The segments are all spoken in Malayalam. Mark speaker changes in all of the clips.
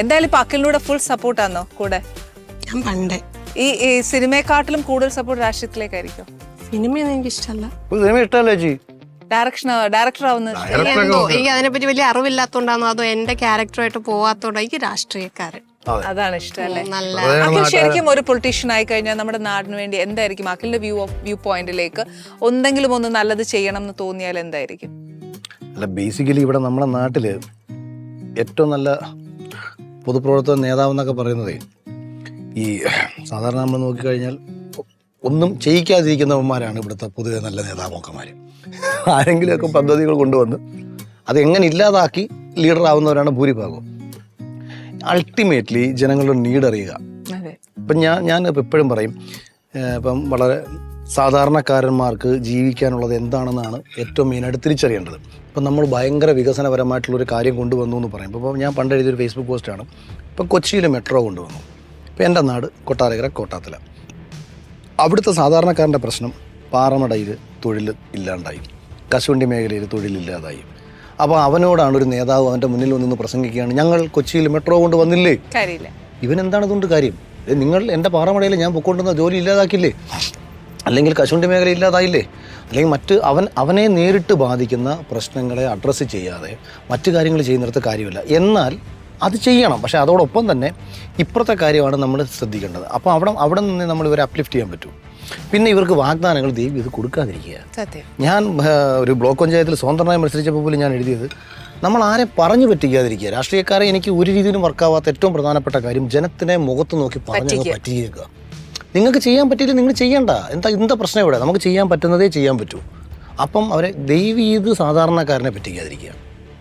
Speaker 1: എന്തായാലും ഇപ്പൊ അഖിലിനൂടെ ഫുൾ സപ്പോർട്ടാണോ കൂടെ?
Speaker 2: ഞാൻ പണ്ടേ.
Speaker 1: ഈ ഈ സിനിമയെക്കാട്ടിലും കൂടുതൽ സപ്പോർട്ട് രാഷ്ട്രീയത്തിലേക്കായിരിക്കും.
Speaker 2: സിനിമയൊന്നും എനിക്ക് ഇഷ്ടമല്ല
Speaker 3: ഒരു സിനിമ ഇഷ്ടമല്ലേ ചേച്ചി?
Speaker 1: ഡയറക്ഷൻ ഡയറക്ടർ ആവുന്നത്
Speaker 2: എന്തോ എനിക്ക് അതിനെപ്പറ്റി വലിയ അറിവില്ലാത്തോണ്ടാണോ അതോ എന്റെ ക്യാരക്ടറായിട്ട് പോവാത്തോണ്ടോ? എനിക്ക് രാഷ്ട്രീയക്കാരൻ.
Speaker 1: അതാണ് ഇഷ്ടം അല്ലേ?
Speaker 2: നല്ല
Speaker 1: അഖിൽ ശരിക്കും ഒരു പൊളിറ്റീഷ്യൻ ആയി കഴിഞ്ഞാൽ നമ്മുടെ നാടിന് വേണ്ടി എന്തായിരിക്കും? അഖിലിന്റെ വ്യൂ ഓഫ് വ്യൂ പോയിന്റിലേക്ക് എന്തെങ്കിലും ഒന്ന് നല്ലത് ചെയ്യണം എന്ന് തോന്നിയാൽ എന്തായിരിക്കും?
Speaker 3: അല്ല ബേസിക്കലി ഇവിടെ നമ്മുടെ നാട്ടിൽ ഏറ്റവും നല്ല പൊതുപ്രവർത്തക നേതാവ് എന്നൊക്കെ പറയുന്നതേ ഈ സാധാരണ നമ്മൾ നോക്കിക്കഴിഞ്ഞാൽ ഒന്നും ചെയ്യിക്കാതിരിക്കുന്നവന്മാരാണ് ഇവിടുത്തെ പൊതുവെ നല്ല നേതാക്കന്മാർ ആരെങ്കിലുമൊക്കെ പദ്ധതികൾ കൊണ്ടുവന്ന് അത് എങ്ങനെ ഇല്ലാതാക്കി ലീഡർ ആവുന്നവരാണ് ഭൂരിഭാഗവും. അൾട്ടിമേറ്റ്ലി ജനങ്ങളുടെ നീഡ് അറിയുക
Speaker 1: അതെ.
Speaker 3: ഇപ്പം ഞാൻ ഞാൻ എപ്പോഴും പറയും ഇപ്പം വളരെ സാധാരണക്കാരന്മാർക്ക് ജീവിക്കാനുള്ളത് എന്താണെന്നാണ് ഏറ്റവും മെയിനായിട്ട് തിരിച്ചറിയേണ്ടത്. ഇപ്പം നമ്മൾ ഭയങ്കര വികസനപരമായിട്ടുള്ളൊരു കാര്യം കൊണ്ടുവന്നു എന്ന് പറയും. ഇപ്പോൾ ഞാൻ പണ്ട് എഴുതിയൊരു ഫേസ്ബുക്ക് പോസ്റ്റാണ് ഇപ്പം കൊച്ചിയിൽ മെട്രോ കൊണ്ടുവന്നു. ഇപ്പം എന്റെ നാട് കൊട്ടാരക്കര കോട്ടാത്തല. അവിടുത്തെ സാധാരണക്കാരന്റെ പ്രശ്നം പാറമടയിൽ തൊഴിൽ ഇല്ലാണ്ടായി. കശുവണ്ടി മേഖലയിൽ തൊഴിലില്ലാതായി അപ്പോൾ അവനോടാണ് ഒരു നേതാവ് അവന്റെ മുന്നിൽ വന്നിന്ന് പ്രസംഗിക്കുകയാണ്. ഞങ്ങൾ കൊച്ചിയിൽ മെട്രോ കൊണ്ട് വന്നില്ലേ? ഇവൻ എന്താണ് ഇതുകൊണ്ട് കാര്യം? നിങ്ങൾ എന്റെ പാറമടയിൽ ഞാൻ പൊക്കൊണ്ടുവന്ന ജോലി ഇല്ലാതാക്കില്ലേ അല്ലെങ്കിൽ കശുവണ്ടി മേഖല ഇല്ലാതായില്ലേ? അല്ലെങ്കിൽ മറ്റ് അവൻ അവനെ നേരിട്ട് ബാധിക്കുന്ന പ്രശ്നങ്ങളെ അഡ്രസ്സ് ചെയ്യാതെ മറ്റു കാര്യങ്ങൾ ചെയ്യുന്നിടത്ത് കാര്യമില്ല. എന്നാൽ അത് ചെയ്യണം. പക്ഷേ അതോടൊപ്പം തന്നെ ഇപ്പുറത്തെ കാര്യമാണ് നമ്മൾ ശ്രദ്ധിക്കേണ്ടത്. അപ്പോൾ അവിടെ അവിടെ നിന്ന് നമ്മൾ ഇവരെ അപ്ലിഫ്റ്റ് ചെയ്യാൻ പറ്റും. പിന്നെ ഇവർക്ക് വാഗ്ദാനങ്ങൾ ദൈവം ഇത് കൊടുക്കാതിരിക്കുക. ഞാൻ ഒരു ബ്ലോക്ക് പഞ്ചായത്തിൽ സ്വതന്ത്രമായി മത്സരിച്ചപ്പോൾ പോലും ഞാൻ എഴുതിയത് നമ്മൾ ആരെ പറഞ്ഞു പറ്റിക്കാതിരിക്കുക. രാഷ്ട്രീയക്കാരെ എനിക്ക് ഒരു രീതിയിലും വർക്കാവാത്ത ഏറ്റവും പ്രധാനപ്പെട്ട കാര്യം ജനത്തിനെ മുഖത്ത് നോക്കി പറഞ്ഞു പറ്റിയേക്കുക നിങ്ങൾക്ക് ചെയ്യാൻ പറ്റിയില്ല നിങ്ങൾ ചെയ്യണ്ട. എന്താ എന്താ പ്രശ്നം ഇവിടെ? നമുക്ക് ചെയ്യാൻ പറ്റുന്നതേ ചെയ്യാൻ പറ്റൂ. അപ്പം അവരെ ദൈവം ഇത് സാധാരണക്കാരനെ പറ്റിക്കാതിരിക്കുക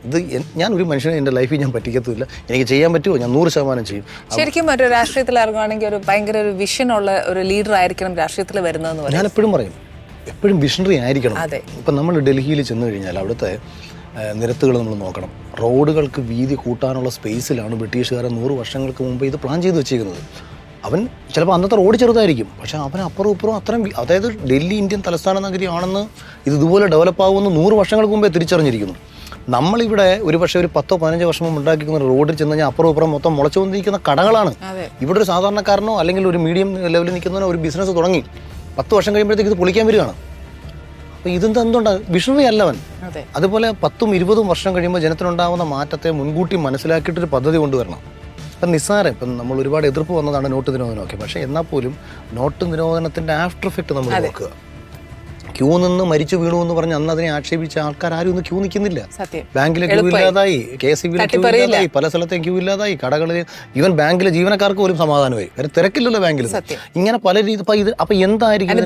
Speaker 3: ഇത് ഞാൻ ഒരു മനുഷ്യനെ എന്റെ ലൈഫിൽ ഞാൻ പറ്റിക്കത്തില്ല എനിക്ക് ചെയ്യാൻ പറ്റുമോ? ഞാൻ നൂറ് ശതമാനം ചെയ്യും.
Speaker 1: ശരിക്കും ഒരു രാഷ്ട്രീയത്തിൽ ഇറങ്ങുകയാണെങ്കിൽ ഒരു ഭയങ്കര ഒരു വിഷൻ ഉള്ള ഒരു ലീഡർ ആയിരിക്കണം രാഷ്ട്രീയത്തിൽ വരുന്നതെന്ന് പറയും
Speaker 3: ഞാൻ എപ്പോഴും പറയും എപ്പോഴും വിഷണറി ആയിരിക്കണം.
Speaker 1: അതെ.
Speaker 3: ഇപ്പം നമ്മൾ ഡൽഹിയിൽ ചെന്ന് കഴിഞ്ഞാൽ അവിടുത്തെ നിരത്തുകൾ നമ്മൾ നോക്കണം. റോഡുകൾക്ക് വീതി കൂട്ടാനുള്ള സ്പേസിലാണ് ബ്രിട്ടീഷുകാരെ നൂറ് വർഷങ്ങൾക്ക് മുമ്പ് ഇത് പ്ലാൻ ചെയ്ത് വെച്ചിരിക്കുന്നത്. അവൻ ചിലപ്പോൾ അന്നത്തെ റോഡ് ചെറുതായിരിക്കും. പക്ഷേ അവൻ അപ്പുറം ഇപ്പുറം അത്രയും അതായത് ഡൽഹി ഇന്ത്യൻ തലസ്ഥാന നഗരിയാണെന്ന് ഇത് ഇതുപോലെ ഡെവലപ്പ് ആകുമെന്ന് നൂറ് വർഷങ്ങൾക്ക് മുമ്പേ തിരിച്ചറിഞ്ഞിരിക്കുന്നു. നമ്മളിവിടെ ഒരു പക്ഷേ ഒരു പത്തോ പതിനഞ്ചോ വർഷം മുമ്പ് ഉണ്ടാക്കിക്കുന്ന റോഡിൽ ചെന്ന് കഴിഞ്ഞാൽ അപ്പുറം ഇപ്പുറം മൊത്തം മുളച്ചു വന്നിരിക്കുന്ന കടകളാണ്. ഇവിടെ ഒരു സാധാരണക്കാരനോ അല്ലെങ്കിൽ ഒരു മീഡിയം ലെവലിൽ നിൽക്കുന്നവനോ ഒരു ബിസിനസ് തുടങ്ങി. പത്ത് വർഷം കഴിയുമ്പോഴത്തേക്ക് ഇത് പൊളിക്കാൻ വരികയാണ്. അപ്പോൾ ഇതെന്ത് എന്തുണ്ടാകും വിഷണറി അല്ലവൻ
Speaker 1: അതെ.
Speaker 3: അതുപോലെ പത്തും ഇരുപതും വർഷം കഴിയുമ്പോൾ ജനത്തിനുണ്ടാകുന്ന മാറ്റത്തെ മുൻകൂട്ടി മനസ്സിലാക്കിയിട്ടൊരു പദ്ധതി കൊണ്ടുവരണം. ഇപ്പം നിസ്സാരം. ഇപ്പം നമ്മൾ ഒരുപാട് എതിർപ്പ് വന്നതാണ് നോട്ട് നിരോധനമൊക്കെ. പക്ഷേ എന്നാൽ പോലും നോട്ട് നിരോധനത്തിന്റെ ആഫ്റ്റർ എഫക്റ്റ് നമ്മൾ നോക്കുക. ക്യൂ നിന്ന് മരിച്ചു വീണു എന്ന് പറഞ്ഞ് അന്ന് അതിനെ ആക്ഷേപിച്ച ആൾക്കാർ ആരും ഒന്നും ക്യൂ നിൽക്കുന്നില്ല. ബാങ്കിലെ ക്യൂ ഇല്ലാതായി കെ എസ് ക്യൂ ഇല്ലാതായി പല സ്ഥലത്തെയും ക്യൂ ഇല്ലാതായി കടകളിൽ ഈവൻ ബാങ്കിലെ ജീവനക്കാർക്ക് പോലും സമാധാനമായി. വരെ തിരക്കില്ലല്ലോ ബാങ്കിൽ. ഇങ്ങനെ പല രീതി അപ്പൊ ഇത് അപ്പൊ എന്തായിരിക്കും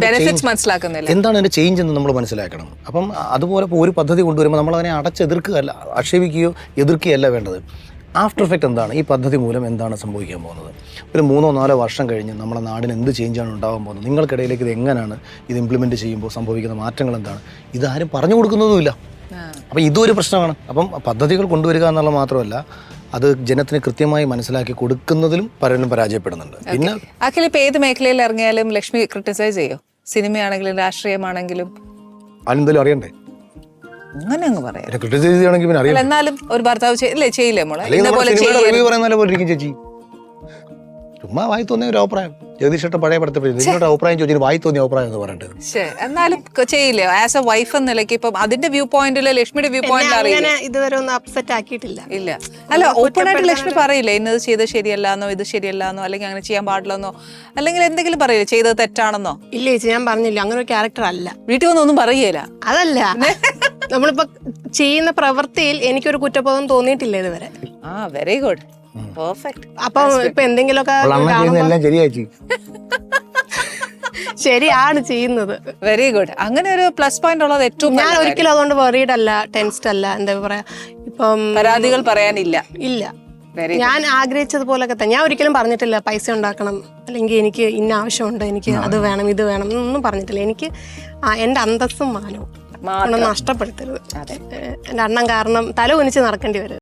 Speaker 3: എന്താണ് അതിന്റെ ചേഞ്ച് എന്ന് നമ്മൾ മനസ്സിലാക്കണം. അപ്പം അതുപോലെ ഒരു പദ്ധതി കൊണ്ടുവരുമ്പോൾ നമ്മൾ അതിനെ അടച്ചെതിർക്കുകയല്ല ആക്ഷേപിക്കുകയോ എതിർക്കുകയല്ല വേണ്ടത്. ആഫ്റ്റർ എഫക്റ്റ് എന്താണ്? ഈ പദ്ധതി മൂലം എന്താണ് സംഭവിക്കാൻ പോകുന്നത്? ഒരു മൂന്നോ നാലോ വർഷം കഴിഞ്ഞ് നമ്മുടെ നാടിന് എന്ത് ചേഞ്ചാണ് ഉണ്ടാകാൻ പോകുന്നത്? നിങ്ങൾക്കിടയിലേക്ക് ഇത് എങ്ങനെയാണ് ഇത് ഇംപ്ലിമെന്റ് ചെയ്യുമ്പോൾ സംഭവിക്കുന്ന മാറ്റങ്ങൾ എന്താണ്? ഇതാരും പറഞ്ഞു കൊടുക്കുന്നതുമില്ല. അപ്പം ഇതും ഒരു പ്രശ്നമാണ്. അപ്പം പദ്ധതികൾ കൊണ്ടുവരിക എന്നുള്ള മാത്രമല്ല അത് ജനത്തിന് കൃത്യമായി മനസ്സിലാക്കി കൊടുക്കുന്നതിലും പലരും പരാജയപ്പെടുന്നുണ്ട്. പിന്നെ
Speaker 1: അഖിൽ ഇപ്പം ഏത് മേഖലയിൽ ഇറങ്ങിയാലും ലക്ഷ്മി ക്രിട്ടിസൈസ് ചെയ്യോ? സിനിമയാണെങ്കിലും രാഷ്ട്രീയമാണെങ്കിലും?
Speaker 3: അതിനെന്തെങ്കിലും അറിയണ്ടേ?
Speaker 1: അങ്ങനെ അങ്ങ് പറയാം.
Speaker 3: എന്നെ ക്രിട്ടിസൈസ് ചെയ്യണമെങ്കിൽ പിന്നെ അറിയാം.
Speaker 1: അല്ല, എന്നാലും ഒരു ഭർത്താവ് ഇല്ലേ ചെയ്യില്ലേ മോളെ?
Speaker 3: അല്ലെങ്കിൽ
Speaker 1: ഇന്ന
Speaker 3: നമ്മുടെ
Speaker 1: പോലെ
Speaker 3: സിനിമയുടെ
Speaker 1: ചെയ്യരുത്.
Speaker 3: റിവ്യൂ പറയുന്ന പോലെ ഇരിക്കും ചേച്ചി. ചുമ്മാ വായി തോന്നിയ ഒരു അഭിപ്രായം. ജഗദീഷേട്ട പഴയ പടത്തിൽ നിങ്ങളുടെ അഭിപ്രായം ചോദിച്ചു വായി തോന്നിയ അഭിപ്രായം എന്ന് പറഞ്ഞിട്ട്
Speaker 1: ശ്ശേ, എന്നാലും ക- ചെയ്യില്ലേ? ആസ് എ വൈഫ് എന്ന നിലയ്ക്ക് ഇപ്പം അതിന്റെ വ്യൂ പോയിന്റിൽ ലക്ഷ്മിയുടെ വ്യൂ പോയിന്റ് അറിയില്ല?
Speaker 2: അങ്ങനെ ഇതുവരെ ഒന്നും അപ്സെറ്റ് ആക്കിയിട്ടില്ല.
Speaker 1: ഇല്ല. അല്ല ഓപ്പൺ ആയിട്ട് ലക്ഷ്മി പറയില്ല? ഇന്നത് ചെയ്തത് ശരിയല്ലാന്നോ ഇത് ശരിയല്ലാന്നോ അല്ലെങ്കിൽ അങ്ങനെ ചെയ്യാൻ പാടില്ലെന്നോ? അല്ലെങ്കിൽ എന്തെങ്കിലും പറയില്ല? ചെയ്തത് തെറ്റാണെന്നോ?
Speaker 2: ഇല്ല ചേച്ചി ഞാൻ പറഞ്ഞില്ല. അങ്ങനെ ഒരു ക്യാരക്ടർ അല്ല.
Speaker 1: വീട്ടിൽ വന്നൊന്നും പറയേല.
Speaker 2: അതല്ല. നമ്മളിപ്പോ ചെയ്യുന്ന പ്രവൃത്തിയിൽ എനിക്കൊരു കുറ്റബോധം തോന്നിയിട്ടില്ല ഇതുവരെ.
Speaker 1: ആ വെരി ഗുഡ് പെർഫെക്റ്റ്
Speaker 2: അപ്പൊ ഇപ്പൊ എന്തെങ്കിലുമൊക്കെ ശരിയാണ് ചെയ്യുന്നത്.
Speaker 1: വെരി ഗുഡ് അങ്ങനെ ഒരു പ്ലസ് പോയിന്റ് ഉള്ളത് ഏറ്റവും
Speaker 2: ഞാൻ ഒരിക്കലും അതുകൊണ്ട് വെറീഡ് അല്ല ടെൻസ്ഡ് അല്ല എന്താ പറയാ? ഇപ്പം
Speaker 1: പരാതികൾ പറയാനില്ല.
Speaker 2: ഇല്ല.
Speaker 1: വെരി
Speaker 2: ഞാൻ ആഗ്രഹിച്ചതുപോലൊക്കെ തന്നെ. ഞാൻ ഒരിക്കലും പറഞ്ഞിട്ടില്ല പൈസ ഉണ്ടാക്കണം അല്ലെങ്കിൽ എനിക്ക് ഇന്ന ആവശ്യമുണ്ട് എനിക്ക് അത് വേണം ഇത് വേണം എന്നൊന്നും പറഞ്ഞിട്ടില്ല. എനിക്ക് എന്റെ എന്റെ അന്തസ്സും മാനവും. നഷ്ടപ്പെടുത്തരുത്. എന്റെ അണ്ണൻ കാരണം തല കുനിച്ച് നടക്കേണ്ടി വരും